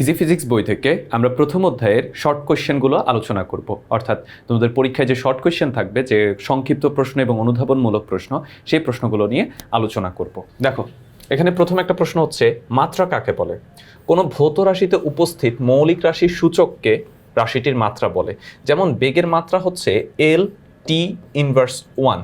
Easy physics বই থেকে আমরা প্রথম অধ্যায়ের শর্ট কোয়েশ্চেনগুলো আলোচনা করব। অর্থাৎ তোমাদের পরীক্ষায় যে শর্ট কোয়েশ্চেন থাকবে, যে সংক্ষিপ্ত প্রশ্ন এবং অনুধাবনমূলক প্রশ্ন, সেই প্রশ্নগুলো নিয়ে আলোচনা করব। দেখো, এখানে প্রথম একটা প্রশ্ন হচ্ছে, মাত্রা কাকে বলে? কোনো ভৌত রাশিতে উপস্থিত মৌলিক রাশির সূচককে রাশিটির মাত্রা বলে। যেমন বেগের মাত্রা হচ্ছে এল টি ইনভার্স ওয়ান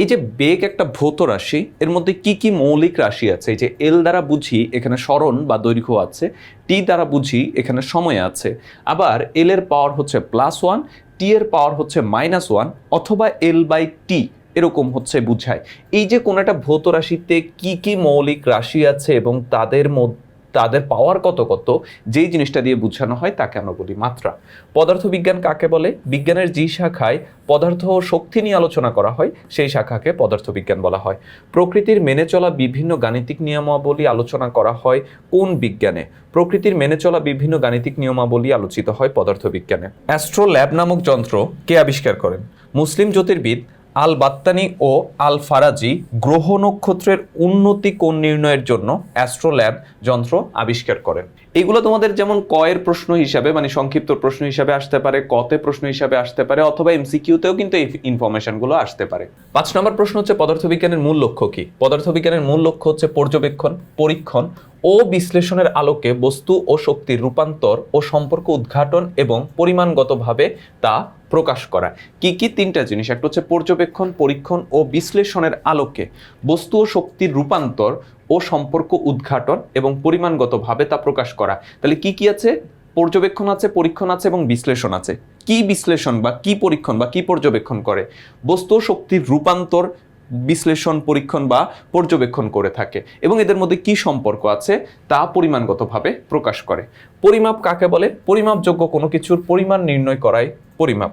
এই যে বেগ একটা ভৌত রাশি, এর মধ্যে কি কি মৌলিক রাশি আছে? এই যে এল দ্বারা বুঝি এখানে স্মরণ বা দৈর্ঘ্য আছে টি দ্বারা বুঝি এখানে সময় আছে। আবার এল এর পাওয়ার হচ্ছে প্লাস ওয়ান টি এর পাওয়ার হচ্ছে মাইনাস ওয়ান অথবা এল বাই টি এরকম হচ্ছে বুঝায়। এই যে কোনো একটা ভৌত রাশিতে কি কি মৌলিক রাশি আছে এবং তাদের মধ্যে তাদের পাওয়ার কত কত, যেই জিনিসটা দিয়ে বোঝানো হয় তাকে আমরা বলি মাত্রা। পদার্থবিজ্ঞান কাকে বলে? বিজ্ঞানের যে শাখায় পদার্থ ও শক্তি নিয়ে আলোচনা করা হয়, সেই শাখাকে পদার্থবিজ্ঞান বলা হয়। প্রকৃতির মেনে চলা বিভিন্ন গাণিতিক নিয়মাবলী আলোচনা করা হয় কোন বিজ্ঞানে? প্রকৃতির মেনে চলা বিভিন্ন গাণিতিক নিয়মাবলী আলোচিত হয় পদার্থবিজ্ঞানে। অ্যাস্ট্রোল্যাব নামক যন্ত্র কে আবিষ্কার করেন? মুসলিম জ্যোতির্বিদ আল বাত্তানি ও আল ফারাজি গ্রহ নক্ষত্রের উন্নতি কোণ নির্ণয়ের জন্য অ্যাস্ট্রোল্যাব যন্ত্র আবিষ্কার করেন এগুলো তোমাদের যেমন কয়ের প্রশ্ন হিসাবে মানে সংক্ষিপ্ত প্রশ্ন হিসাবে আসতে পারে, কতে প্রশ্ন হিসাবে আসতে পারে, অথবা এমসিকিউতেও কিন্তু এই ইনফরমেশনগুলো আসতে পারে। পাঁচ নম্বর প্রশ্ন হচ্ছে পদার্থবিজ্ঞানের মূল লক্ষ্য কি? পদার্থবিজ্ঞানের মূল লক্ষ্য হচ্ছে পর্যবেক্ষণ, পরীক্ষণ ও বিশ্লেষণের আলোকে বস্তু ও শক্তির রূপান্তর ও সম্পর্ক উদ্ঘাটন এবং পরিমাণগতভাবে তা প্রকাশ করা। কি কি তিনটা জিনিস? একটা হচ্ছে পর্যবেক্ষণ, পরীক্ষণ ও বিশ্লেষণের আলোকে বস্তু ও শক্তির রূপান্তর ও সম্পর্ক উদ্ঘাটন এবং পরিমাণগতভাবে তা প্রকাশ করা। তাহলে কি কি আছে? পর্যবেক্ষণ আছে, পরীক্ষণ আছে এবং বিশ্লেষণ আছে। কি বিশ্লেষণ বা কি পরীক্ষণ বা কি পর্যবেক্ষণ করে? বস্তু শক্তির রূপান্তর বিশ্লেষণ, পরীক্ষণ বা পর্যবেক্ষণ করে থাকে এবং এদের মধ্যে কি সম্পর্ক আছে তা পরিমাণগতভাবে প্রকাশ করে। পরিমাপ কাকে বলে? পরিমাপযোগ্য কোনো কিছুর পরিমাণ নির্ণয় করাই পরিমাপ।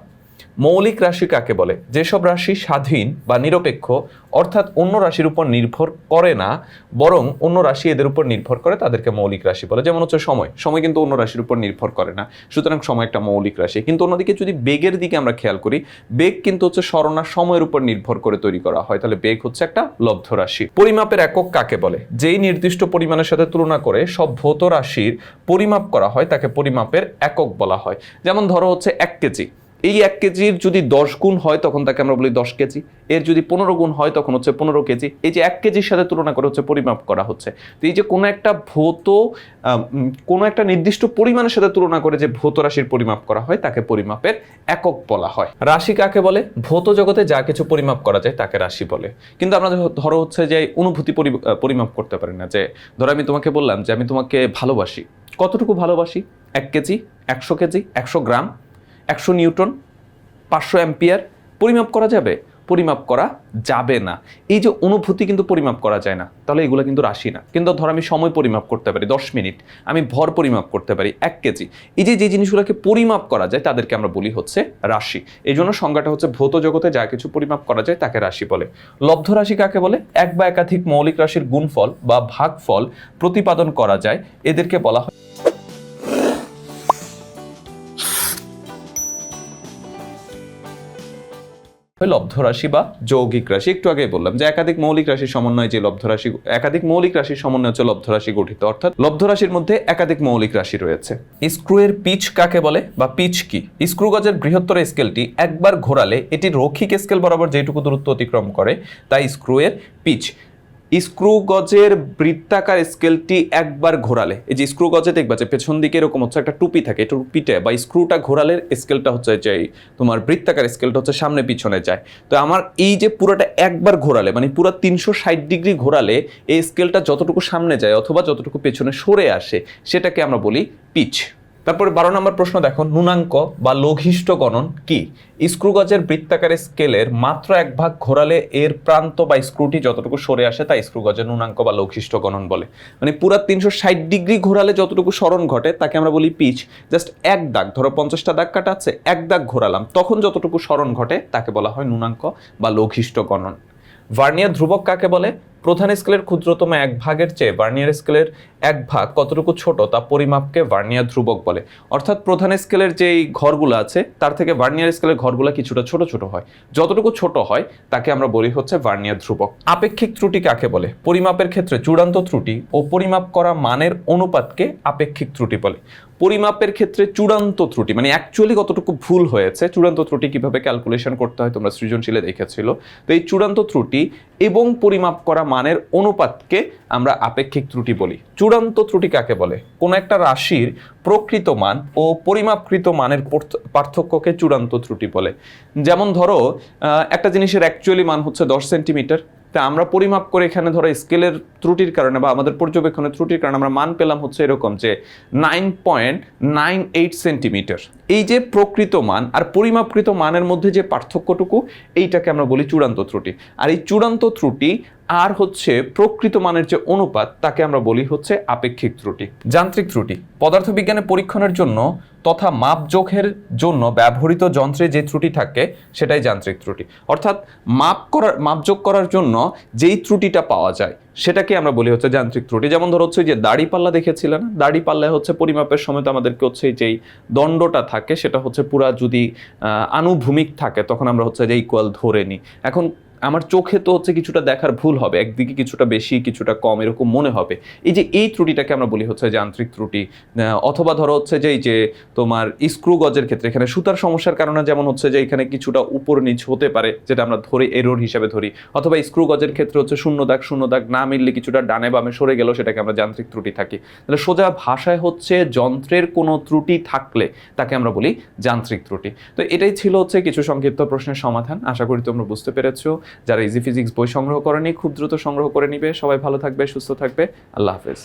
মৌলিক রাশি কাকে বলে? যেসব রাশি স্বাধীন বা নিরপেক্ষ, অর্থাৎ অন্য রাশির উপর নির্ভর করে না, বরং অন্য রাশি এদের উপর নির্ভর করে তাদেরকে মৌলিক রাশি বলে। যেমন হচ্ছে সময়। সময় কিন্তু অন্য রাশির উপর নির্ভর করে না। সুতরাং সময় একটা মৌলিক রাশি। কিন্তু অন্যদিকে যদি বেগের দিকে আমরা খেয়াল করি, বেগ কিন্তু হচ্ছে স্মরণার সময়ের উপর নির্ভর করে তৈরি করা হয়। তাহলে বেগ হচ্ছে একটা লব্ধ রাশি। পরিমাপের একক কাকে বলে? যেই নির্দিষ্ট পরিমাণের সাথে তুলনা করে সব ভৌত রাশির পরিমাপ করা হয়, তাকে পরিমাপের একক বলা হয়। যেমন ধরো হচ্ছে এক কেজি। এই এক কেজির যদি দশ গুণ হয়, তখন তাকে আমরা বলি দশ কেজি। এর যদি পনেরো গুণ হয়, তখন হচ্ছে পনেরো কেজি। এই যে এক কেজির সাথে তুলনা করে হচ্ছে পরিমাপ করা হচ্ছে। তো এই যে কোনো একটা ভৌত কোনো একটা নির্দিষ্ট পরিমাণের সাথে তুলনা করে যে ভৌত রাশির পরিমাপ করা হয়, তাকে পরিমাপের একক বলা হয়। রাশি কাকে বলে? ভৌত জগতে যা কিছু পরিমাপ করা যায়, তাকে রাশি বলে। কিন্তু আমরা ধরো হচ্ছে যে অনুভূতি পরিমাপ করতে পারি না যে, ধরো আমি তোমাকে বললাম যে আমি তোমাকে ভালোবাসি। কতটুকু ভালোবাসি? এক কেজি, একশো কেজি, একশো গ্রাম। একশো নিউটন, পাঁচশো অ্যাম্পিয়ার। পরিমাপ করা যাবে? পরিমাপ করা যাবে না। এই যে অনুভূতি কিন্তু পরিমাপ করা যায় না, তাহলে এগুলো কিন্তু রাশি না। কিন্তু ধর আমি সময় পরিমাপ করতে পারি, দশ মিনিট। আমি ভর পরিমাপ করতে পারি, এক কেজি। এই যে যে জিনিসগুলোকে পরিমাপ করা যায়, তাদেরকে আমরা বলি হচ্ছে রাশি। এই জন্য সংজ্ঞাটা হচ্ছে ভৌত জগতে যা কিছু পরিমাপ করা যায়, তাকে রাশি বলে। লব্ধ রাশি কাকে বলে? এক বা একাধিক মৌলিক রাশির গুণফল বা ভাগফল প্রতিপাদন করা যায়। এদেরকে বলা হয় লব্ধ রাশি বা যৌগিক রাশি, একটু আগে বললাম যে একাধিক মৌলিক রাশির সমন্বয়ে যে লব্ধ রাশি, একাধিক মৌলিক রাশির সমন্বয় হচ্ছে লব্ধ রাশি গঠিত। অর্থাৎ লব্ধ রাশির মধ্যে একাধিক মৌলিক রাশি রয়েছে। স্ক্রুয়ের পিচ কাকে বলে বা পিচ কি? স্ক্রু গজের বৃহত্তর স্কেলটি একবার ঘোরালে এটি রৈখিক স্কেল বরাবর যেটুকু দূরত্ব অতিক্রম করে, তাই স্ক্রুয়ের পিচ। স্ক্রু গজের বৃত্তাকার স্কেলটি একবার ঘোরালে। এই যে স্ক্রু গজে দেখবা যে পেছন দিকে এরকম হচ্ছে একটা টুপি থাকে, টুপিতে বা স্ক্রুটা ঘোরালে স্কেলটা হচ্ছে যে তোমার বৃত্তাকার স্কেলটা হচ্ছে সামনে পিছনে যায়। তো আমার এই যে পুরোটা একবার ঘোরালে মানে পুরো তিনশো ষাট ডিগ্রি ঘোরালে এই স্কেলটা যতটুকু সামনে যায় অথবা যতটুকু পেছনে সরে আসে, সেটাকে আমরা বলি পিচ। তারপরে বারো নম্বর প্রশ্ন দেখো, নুনাঙ্ক বা লঘিষ্ঠ গণন কি? স্ক্রুগজের বৃত্তাকার স্কেলের মাত্র এক ভাগ ঘোরালে এর প্রান্ত বা স্ক্রুটি যতটুকু সরে আসে তাই স্ক্রুগজের নুনাঙ্ক বা লঘিষ্ঠ গণন বলে। মানে পুরা তিনশো ষাট ডিগ্রি ঘোরালে যতটুকু স্মরণ ঘটে তাকে আমরা বলি পিচ, জাস্ট এক দাগ, ধরো পঞ্চাশটা দাগ কাটা আছে, এক দাগ ঘোরালাম, তখন যতটুকু স্মরণ ঘটে তাকে বলা হয় নুনাঙ্ক বা লঘিষ্ঠ গণন। ভার্নিয়ার ধ্রুবক কাকে বলে? প্রধান স্কেলের ক্ষুদ্রতম এক ভাগের চেয়ে ভার্নিয়ার স্কেলের এক ভাগ কতটুকু ছোট তা পরিমাপকে ভার্নিয়ার ধ্রুবক বলে। অর্থাৎ প্রধান স্কেলের যেই ঘরগুলো আছে, তার থেকে ভার্নিয়ার স্কেলের ঘরগুলো কিছুটা ছোট ছোট হয়। যতটুকু ছোট হয়, তাকে আমরা বলি হচ্ছে ভার্নিয়ার ধ্রুবক। আপেক্ষিক ত্রুটি কাকে বলে? পরিমাপের ক্ষেত্রে চূড়ান্ত ত্রুটি ও পরিমাপ করা মানের অনুপাতকে আপেক্ষিক ত্রুটি বলে। পরিমাপের ক্ষেত্রে চূড়ান্ত ত্রুটি মানে অ্যাকচুয়ালি কতটুকু ভুল হয়েছে, চূড়ান্ত ত্রুটি কীভাবে ক্যালকুলেশন করতে হয় তোমরা সৃজনশীলে দেখেছিল। তো এই চূড়ান্ত ত্রুটি এবং পরিমাপ করা মানের অনুপাতকে আমরা আপেক্ষিক ত্রুটি বলি। চূড়ান্ত ত্রুটি কাকে বলে? কোনো একটা রাশির প্রকৃত মান ও পরিমাপকৃত মানের পার্থক্যকে চূড়ান্ত ত্রুটি বলে। যেমন ধরো একটা জিনিসের অ্যাকচুয়ালি মান হচ্ছে দশ সেন্টিমিটার। তা আমরা পরিমাপ করে এখানে ধরো স্কেলের ত্রুটির কারণে বা আমাদের পর্যবেক্ষণের ত্রুটির কারণে আমরা মান পেলাম হচ্ছে এরকম যে nine point nine eight centimetre এই যে প্রকৃত মান আর পরিমাপকৃত মানের মধ্যে যে পার্থক্যটুকু, এইটাকে আমরা বলি চূড়ান্ত ত্রুটি। আর এই চূড়ান্ত ত্রুটি আর হচ্ছে প্রকৃত মানের যে অনুপাত, তাকে আমরা বলি হচ্ছে আপেক্ষিক ত্রুটি। যান্ত্রিক ত্রুটি, পদার্থবিজ্ঞানে পরীক্ষণের জন্য তথা মাপজোখের জন্য ব্যবহৃত যন্ত্রে যে ত্রুটি থাকে, সেটাই যান্ত্রিক ত্রুটি। অর্থাৎ মাপ করার মাপযোগ করার জন্য যেই ত্রুটিটা পাওয়া যায়, সেটাকে আমরা বলি হচ্ছে যান্ত্রিক ত্রুটি। যেমন ধরো হচ্ছে যে দাড়ি পাল্লা দেখেছিলেন? দাড়ি পাল্লায় হচ্ছে পরিমাপের সময় তো আমাদেরকে হচ্ছে যেই দণ্ডটা থাকে, সেটা হচ্ছে পুরা যদি আনুভূমিক থাকে, তখন আমরা হচ্ছে যে ইকুয়াল ধরে নিই। এখন আমার চোখে তো হচ্ছে কিছুটা দেখার ভুল হবে, একদিকে কিছুটা বেশি, কিছুটা কম, এরকম মনে হবে। এই যে এই ত্রুটিটাকে আমরা বলি হচ্ছে যান্ত্রিক ত্রুটি অথবা ধরো হচ্ছে যে এই যে তোমার স্ক্রু গজের ক্ষেত্রে, এখানে সুতার সমস্যার কারণে যেমন হচ্ছে যে এখানে কিছুটা উপর নিচ হতে পারে, যেটা আমরা ধরে, এরোর হিসাবে ধরি, অথবা স্ক্রু গজের ক্ষেত্রে হচ্ছে শূন্য দাগ শূন্য দাগ না মিললে কিছুটা ডানে বামে সরে গেলেও সেটাকে আমরা যান্ত্রিক ত্রুটি থাকি। তাহলে সোজা ভাষায় হচ্ছে যন্ত্রের কোনো ত্রুটি থাকলে তাকে আমরা বলি যান্ত্রিক ত্রুটি। তো এটাই ছিল হচ্ছে কিছু সংক্ষিপ্ত প্রশ্নের সমাধান, আশা করি তোমরা বুঝতে পেরেছ। যারা ইজি ফিজিক্স বই সংগ্রহ করেনি, খুব দ্রুত সংগ্রহ করে নিবে। সবাই ভালো থাকবে, সুস্থ থাকবে। আল্লাহ হাফেজ।